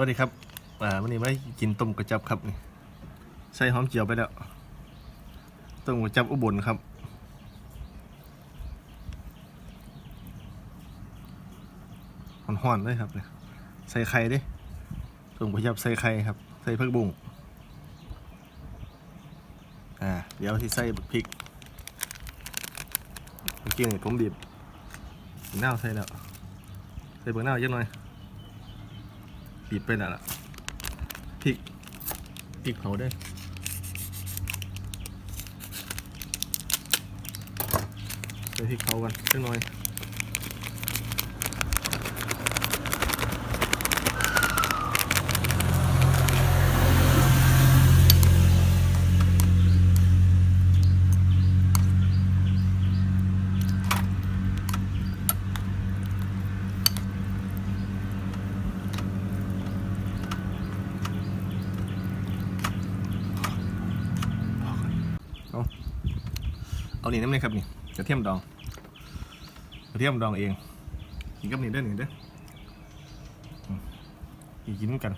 วัสดีครับอ่าวันนี้มากินต้มกระจับครับนี่ใส่หอมเจียวไปแล้วต้มกระจับอุบลครับห่อนๆเลยครับเนี่ยใส่ไข่ดิต้มกระจับใส่ไข่ครับ ใส่ผักบุ้งอ่าเดี๋ยวที่ใส่พริกเมื่อกี้นี่ผมบีบหน้าใส่แล้วใส่เบอร์หน้าเยอะหน่อย ปิดไปแล้วล่ะพริกพริกเผาได้ใส่พริกเผากันเล็กน้อย เอาเนี่น้ำเลยครับนี่กระเทียมดองกระเทียมดองเองกินกับนี่เด้อนี่เด้ออีกกินกัน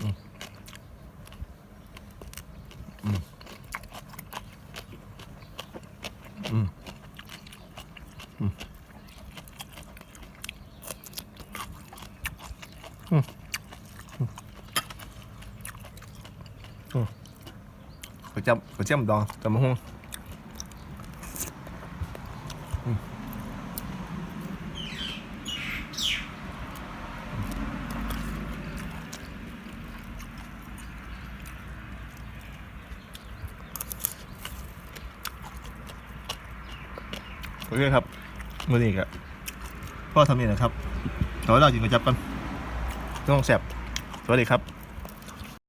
อืมอืมอืมอืมอืม กระเทียมกระเทียมดองตำมะฮุ่งโอเคครับมือนี้ก็พ่อทำนี่นะครับขอให้เรากินกระจับกันต้องแสบสวัสดีครับ